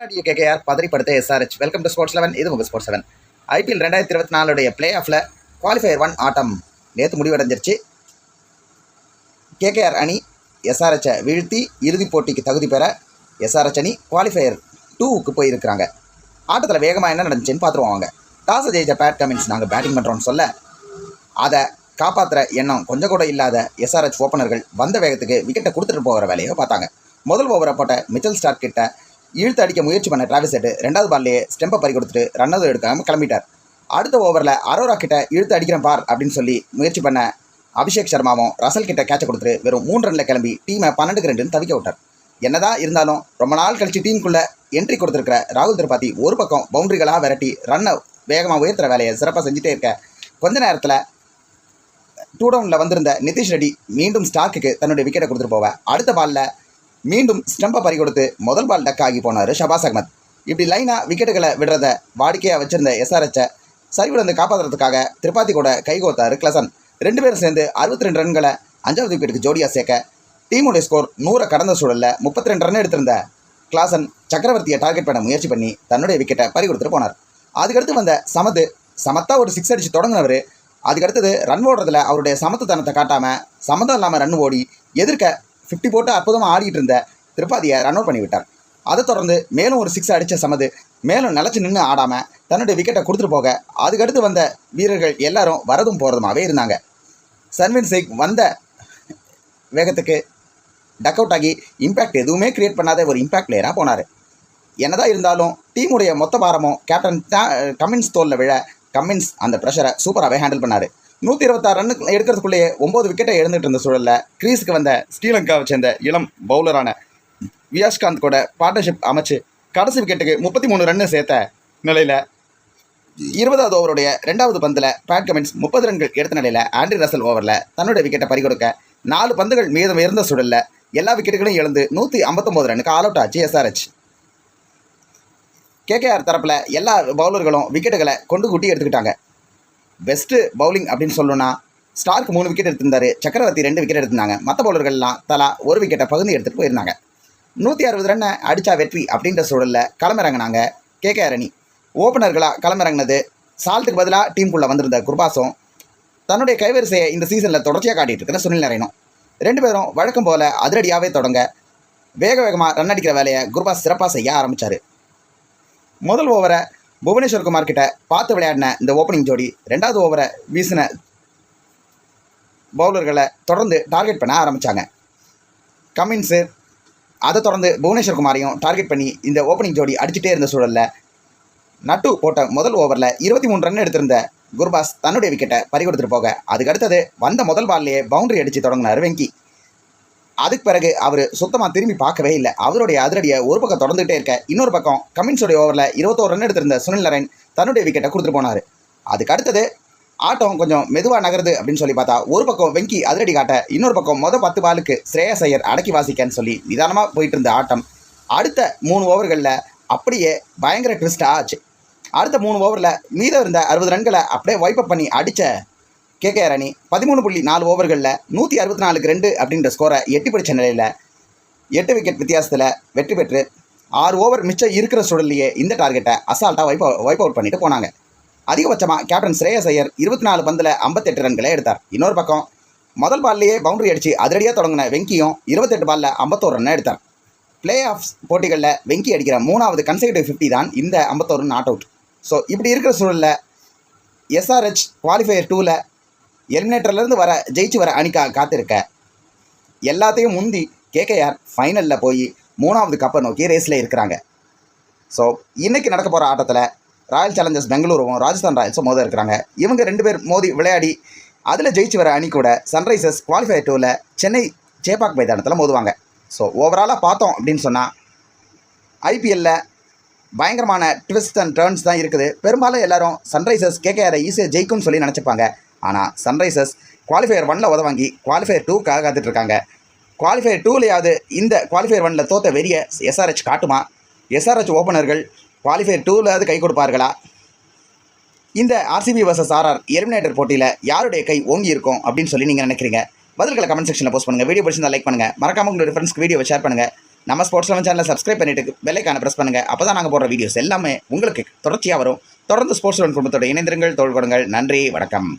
Karnataka KKR பதறிப்படுத்த SRH welcome to sports eleven இது உங்கள் sports eleven IPL ரெண்டாயிரத்தி இருபத்தி நாலுடைய பிளே ஆஃபில் குவாலிஃபயர் ஒன் ஆட்டம் நேற்று முடிவடைஞ்சிருச்சு. கேகேஆர் அணி எஸ்ஆர்ஹெச்சை வீழ்த்தி இறுதிப் போட்டிக்கு தகுதி பெற எஸ்ஆர்ஹெச் அணி குவாலிஃபயர் டூவுக்கு போயிருக்கிறாங்க. ஆட்டத்தில் வேகமாக என்ன நடந்துச்சுன்னு பார்த்துருவாங்க டாஸ் டாஸை ஜெயிச்ச பேட் கமின்ஸ் நாங்கள் பேட்டிங் பண்ணுறோம்னு சொல்ல அதை காப்பாற்றுற எண்ணம் கொஞ்சம் கூட இல்லாத எஸ்ஆர்ஹெச் ஓப்பனர்கள் வந்த வேகத்துக்கு விக்கெட்டை கொடுத்துட்டு போகிற வேலையை பார்த்தாங்க. முதல் ஓவரை போட்ட மிச்சல் ஸ்டார்க் கிட்ட இழுத்து அடிக்க முயற்சி பண்ண டிராவிஸ் செட்டு ரெண்டாவது பால்லையே ஸ்டெம்பை பறி கொடுத்துட்டு ரன்னதும் எடுக்காமல் கிளம்பிட்டார். அடுத்த ஓவரில் அரோரா கிட்ட இழுத்து அடிக்கிறேன் பார் அப்படின்னு சொல்லி முயற்சி பண்ண அபிஷேக் சர்மாவும் ரசல் கிட்ட கேட்ச கொடுத்துட்டு வெறும் மூணு ரனில் கிளம்பி டீமை பன்னெண்டுக்கு ரெண்டுன்னு தவிக்க விட்டார். என்னதான் இருந்தாலும் ரொம்ப நாள் கழித்து டீமுக்குள்ளே என்ட்ரி கொடுத்துருக்கிற ராகுல் திரிபாதி ஒரு பக்கம் பவுண்டரிகளாக விரட்டி ரன்னை வேகமாக உயர்த்துற வேலையை சிறப்பாக செஞ்சுட்டே இருக்க. கொஞ்ச நேரத்தில் டூ டவுனில் வந்திருந்த நிதிஷ் ரெட்டி மீண்டும் ஸ்டாக்குக்கு தன்னுடைய விக்கெட்டை கொடுத்துட்டு போவ அடுத்த பாலில் மீண்டும் ஸ்டம்பை பறி கொடுத்து முதல் பால் டக் ஆகி போனார் ஷபாஸ் அகமத். இப்படி லைனாக விக்கெட்டுகளை விடுறத வாடிக்கையாக வச்சிருந்த எஸ்ஆர்ஹெச்சை சரிவிழந்து காப்பாற்றுறதுக்காக திரிபாதி கூட கைகோத்தார் கிளசன் ரெண்டு பேரும் சேர்ந்து அறுபத்தி ரெண்டு ரன்களை அஞ்சாவது விக்கெட்டுக்கு ஜோடியாக சேர்க்க டீமுடைய ஸ்கோர் நூறை கடந்த சூழலில் முப்பத்தி ரெண்டு ரன் எடுத்திருந்த கிளாசன் சக்கரவர்த்தியை டார்கெட் பண்ண முயற்சி பண்ணி தன்னுடைய விக்கெட்டை பறி கொடுத்துட்டு போனார். அதுக்கடுத்து வந்த சமது சமத்தாக ஒரு சிக்ஸ் அடித்து தொடங்கினவர். அதுக்கடுத்தது ரன் ஓடுறதுல அவருடைய சமத்துத்தனத்தை காட்டாமல் சம்மந்தம் இல்லாமல் ரன் ஓடி எதிர்க்க ஃபிஃப்டி போட்டு அற்புதமாக ஆடிட்டு இருந்த திருப்பாதியை ரன் அவுட் பண்ணி விட்டார் அதை தொடர்ந்து மேலும் ஒரு சிக்ஸ் அடித்த சமது மேலும் நிலச்சி நின்று ஆடாமல் தன்னுடைய விக்கெட்டை கொடுத்துட்டு போக அதுக்கடுத்து வந்த வீரர்கள் எல்லாரும் வரதும் போகிறதுமாவே இருந்தாங்க. சன்வின் சிங் வந்த வேகத்துக்கு டக் அவுட் ஆகி இம்பேக்ட் எதுவுமே கிரியேட் பண்ணாத ஒரு இம்பேக்ட் பிளேயராக போனார். என்னதான் இருந்தாலும் டீமுடைய மொத்த பாரமும் கேப்டன் கம்மின்ஸ் கமின்ஸ் தோலில் விழ கமின்ஸ் அந்த ப்ரெஷரை சூப்பராகவே ஹேண்டில் பண்ணார். நூற்றி இருபத்தாறு ரன்னு எடுக்கிறதுக்குள்ளேயே ஒம்பது விக்கெட்டை எழுந்துட்டு இருந்த சூழலில் கிரீஸுக்கு வந்த ஸ்ரீலங்காவை சேர்ந்த இளம் பவுலரான வியாஷ்காந்த் கூட பார்ட்னர்ஷிப் அமைச்சு கடைசி விக்கெட்டுக்கு முப்பத்தி மூணு ரன்னு சேர்த்த நிலையில் இருபதாவது ஓவருடைய ரெண்டாவது பந்தில் பேட் கமின்ஸ் முப்பது ரன்கள் எடுத்த நிலையில் ஆண்ட்ரி ரசல் ஓவரில் தன்னுடைய விக்கெட்டை பறிகொடுக்க நாலு பந்துகள் மீதம் இருந்த சூழலில் எல்லா விக்கெட்டுகளையும் எழுந்து நூற்றி ஐம்பத்தொம்போது ரன்னுக்கு ஆல் அவுட் ஆச்சு. எஸ்ஆர்ஹெச் கேகேஆர் தரப்பில் எல்லா பவுலர்களும் விக்கெட்டுகளை கொண்டு கூட்டி எடுத்துக்கிட்டாங்க. பெஸ்ட்டு பவுலிங் அப்படின்னு சொல்லணும்னா ஸ்டார்க் மூணு விக்கெட் எடுத்திருந்தாரு சக்கரவர்த்தி ரெண்டு விக்கெட் எடுத்திருந்தாங்க. மற்ற பவுலர்கள்லாம் தலா ஒரு விக்கெட்டை பகுதி எடுத்துகிட்டு போயிருந்தாங்க. நூற்றி அறுபது ரன்னை அடித்தா வெற்றி அப்படின்ற சூழலில் களமிறங்கினாங்க கே அரணி. ஓப்பனர்களாக களமிறங்கினது சால்ட்டுக்கு பதிலாக டீமுக்குள்ளே வந்திருந்த குர்பாசம் தன்னுடைய கைவரிசையை இந்த சீசனில் தொடர்ச்சியாக காட்டிட்டு இருக்கிற சுனில் நரேனும். ரெண்டு பேரும் வழக்கம் போல் அதிரடியாகவே தொடங்க வேக வேகமாக ரன் அடிக்கிற வேலையை குர்பாஸ் சிறப்பாக செய்ய ஆரம்பித்தார் முதல் ஓவரை புவனேஸ்வர் குமார் கிட்ட பார்த்து விளையாடின இந்த ஓப்பனிங் ஜோடி ரெண்டாவது ஓவரை வீசின பவுலர்களை தொடர்ந்து டார்கெட் பண்ண ஆரம்பித்தாங்க கமின்ஸு அதை தொடர்ந்து புவனேஸ்வர் குமாரையும் டார்கெட் பண்ணி இந்த ஓப்பனிங் ஜோடி அடிச்சுட்டே இருந்த சூழலில் நட்டு போட்ட முதல் ஓவரில் இருபத்தி மூணு ரன் எடுத்திருந்த குர்பாஸ் தன்னுடைய விக்கெட்டை பறி கொடுத்துட்டு போக. அதுக்கு அடுத்தது வந்த முதல் பால்லையே பவுண்டரி அடித்து தொடங்கினார் வெங்கி. அதுக்கு பிறகு அவர் சுத்தமாக திரும்பி பார்க்கவே இல்லை. அவருடைய அதிரடியை ஒரு பக்கம் தொடர்ந்துகிட்டே இருக்க இன்னொரு பக்கம் கமின்ஸோடைய ஓவரில் இருபத்தோரு ரன் எடுத்திருந்த சுனில் நரேன் தன்னுடைய விக்கெட்டை கொடுத்துட்டு போனார். அதுக்கு அடுத்தது ஆட்டம் கொஞ்சம் மெதுவாக நகருது அப்படின்னு சொல்லி பார்த்தா ஒரு பக்கம் வெங்கி அதிரடி காட்ட இன்னொரு பக்கம் மொதல் பத்து பாலுக்கு ஸ்ரேயஸ் ஐயர் அடக்கி வாசிக்கன்னு சொல்லி நிதானமாக போயிட்டு இருந்த ஆட்டம். அடுத்த மூணு ஓவர்களில் அப்படியே பயங்கர ட்விஸ்ட் ஆச்சு. அடுத்த மூணு ஓவரில் மீதம் இருந்த அறுபது ரன்களை அப்படியே வைப் அப் பண்ணி அடித்த கே அணி பதிமூணு புள்ளி நாலு ஓவர்களில் நூற்றி அறுபத்தி நாலுக்கு ரெண்டு அப்படின்ற ஸ்கோரை எட்டி பிடிச்ச நிலையில் எட்டு விக்கெட் வித்தியாசத்தில் வெற்றி பெற்று ஆறு ஓவர் மிச்சம் இருக்கிற சூழல்லையே இந்த டார்கெட்டை அசால்ட்டாக வைப் வைப் அவுட் பண்ணிட்டு போனாங்க. அதிகபட்சமாக கேப்டன் ஸ்ரேயஸ் ஐயர் இருபத்தி நாலு பந்தில் ஐம்பத்தெட்டு ரன்களை எடுத்தார். இன்னொரு பக்கம் முதல் பால்லையே பவுண்டரி அடித்து அதிரடியாக தொடங்கின வெங்கியும் இருபத்தெட்டு பாலில் ஐம்பத்தோரு ரன் எடுத்தார். பிளே ஆஃப் போட்டிகளில் வெங்கி அடிக்கிற மூணாவது கன்செகட்டிவ் ஃபிஃப்டி தான் இந்த ஐம்பத்தோரு நாட் அவுட் ஸோ இப்படி இருக்கிற சூழலில் எஸ்ஆர்ஹெச் குவாலிஃபயர் டூவில் எலிமினேட்டர்லேருந்து வர ஜெயிச்சு வர அணிக்காக காத்திருக்க. எல்லாத்தையும் முந்தி கேகேஆர் ஃபைனலில் போய் மூணாவது கப்பை நோக்கி ரேஸில் இருக்கிறாங்க. ஸோ இன்றைக்கி நடக்க போகிற ஆட்டத்தில் ராயல் சேலஞ்சர்ஸ் பெங்களூருவும் ராஜஸ்தான் ராயல்ஸும் மோத இருக்கிறாங்க. இவங்க ரெண்டு பேர் மோதி விளையாடி அதில் ஜெயிச்சு வர அணி கூட சன்ரைசர்ஸ் குவாலிஃபை டூவில் சென்னை சேப்பாக் மைதானத்தில் மோதுவாங்க. ஸோ ஓவராலாக பார்த்தோம் அப்படின்னு சொன்னால் ஐபிஎல்லில் பயங்கரமான ட்விஸ்ட் அண்ட் டேர்ன்ஸ் தான் இருக்குது. பெரும்பாலும் எல்லோரும் சன்ரைசர்ஸ் கேகேஆரை ஈஸியாக ஜெயிக்கும்னு சொல்லி நினச்சிப்பாங்க. ஆனால் சன்ரைசர்ஸ் குவாலிஃபயர் ஒனில் உதவாங்கி குவாலிஃபயர் டூக்காக காத்துட்ருக்காங்க. குவாலிஃபயர் டூலையாவது இந்த குவாலிஃபயர் ஒனில் தோற்ற வெறிய எஸ்ஆர்ஹெச் காட்டுமா? எஸ்ஆர்ஹெச் ஓப்பனர்கள் குவாலிஃபயர் டூவிலாவது கை கொடுப்பார்களா? இந்த ஆர்சிபி வர்சஸ் ஆர்ஆர் எலிமினேட்டர் போட்டியில் யாருடைய கை ஓங்கி இருக்கும் அப்படின்னு சொல்லி நீங்கள் நினைக்கிறீங்க? பதில்களை கமெண்ட் செக்ஷனில் போஸ்ட் பண்ணுங்கள் வீடியோ பிடிச்சிருந்தா லைக் பண்ணுங்கள் மறக்காம உங்களுடைய ஃப்ரெண்ட்ஸ்க்கு வீடியோவை ஷேர் பண்ணுங்கள் நம்ம ஸ்போர்ட்ஸ் லெவன் சேனலை சப்ஸ்கிரைப் பண்ணிட்டு பெல்லைக்கான ப்ரெஸ் பண்ணுங்கள் அப்போ தான் நாங்கள் போடுற வீடியோஸ் எல்லாமே உங்களுக்கு தொடர்ச்சியாக வரும். தொடர்ந்து ஸ்போர்ட்ஸ் லெவன் குடும்பத்தோட இணைந்திருங்கள். தோல்கொடுங்கள் நன்றி. வணக்கம்.